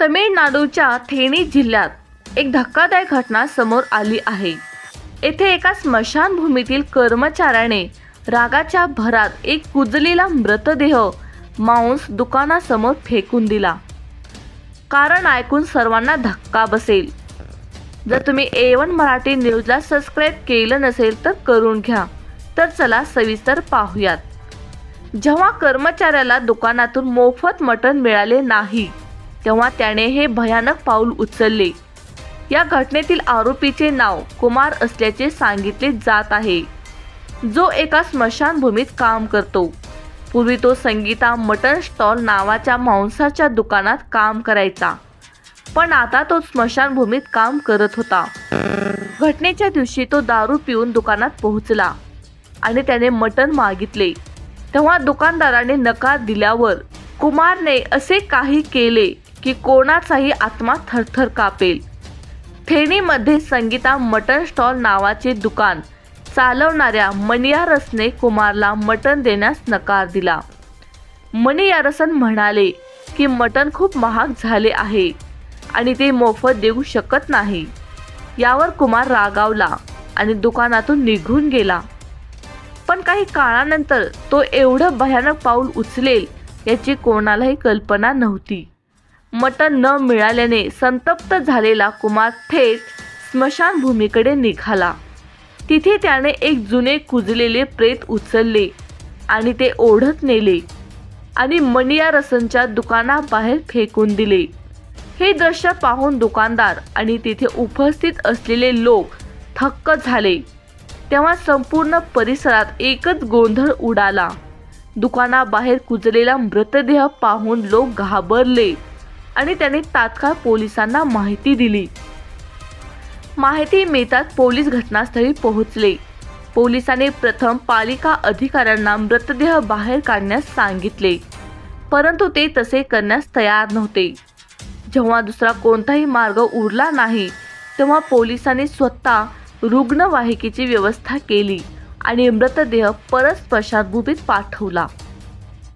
तमिळनाडूच्या थेणी जिल्ह्यात एक धक्कादायक घटना समोर आली आहे. येथे एका स्मशानभूमीतील कर्मचाऱ्याने रागाच्या भरात एक कुजलेला मृतदेह मांस दुकानासमोर फेकून दिला. कारण ऐकून सर्वांना धक्का बसेल. जर तुम्ही ए वन मराठी न्यूजला सबस्क्राईब केलं नसेल तर करून घ्या. तर चला सविस्तर पाहूयात. जेव्हा कर्मचाऱ्याला दुकानातून मोफत मटण मिळाले नाही तेव्हा त्याने हे भयानक पाऊल उचलले. या घटनेतील आरोपीचे नाव कुमार असल्याचे सांगितले जात आहे. जो एका स्मशानभूमीत काम करतो. पूर्वी तो संगीता मटन स्टॉल नावाच्या मांसाच्या दुकानात काम करायचा. पण आता तो स्मशानभूमीत काम करत होता. घटनेच्या दिवशी तो दारू पिऊन दुकानात पोहोचला आणि त्याने मटण मागितले. तेव्हा दुकानदाराने नकार दिल्यावर कुमारने असे काही केले की कोणाचाही आत्मा थरथर कापेल. थेणीमध्ये संगीता मटन स्टॉल नावाचे दुकान चालवणाऱ्या मणियारसने कुमारला मटण देण्यास नकार दिला. मणियारसन म्हणाले की मटण खूप महाग झाले आहे आणि ते मोफत देऊ शकत नाही. यावर कुमार रागावला आणि दुकानातून निघून गेला. पण काही काळानंतर तो एवढं भयानक पाऊल उचलेल याची कोणालाही कल्पना नव्हती. मटण न मिळाल्याने संतप्त झालेला कुमार थेट स्मशानभूमीकडे निघाला. तिथे त्याने एक जुने कुजलेले प्रेत उचलले आणि ते ओढत नेले आणि मणिया रसनच्या दुकानाबाहेर फेकून दिले. हे दृश्य पाहून दुकानदार आणि तिथे उपस्थित असलेले लोक थक्क झाले. तेव्हा संपूर्ण परिसरात एकच गोंधळ उडाला. दुकानाबाहेर कुजलेला मृतदेह पाहून लोक घाबरले. आणि त्याने तात्काळ पोलिसांना माहिती दिली. माहिती मिळताच पोलीस घटनास्थळी पोहोचले. पोलिसांनी प्रथम पालिका अधिकाऱ्यांना मृतदेह बाहेर काढण्यास सांगितले. परंतु ते तसे करण्यास तयार नव्हते. जेव्हा दुसरा कोणताही मार्ग उरला नाही तेव्हा पोलिसांनी स्वतः रुग्णवाहिकेची व्यवस्था केली आणि मृतदेह परत स्मशानभूमीत पाठवला.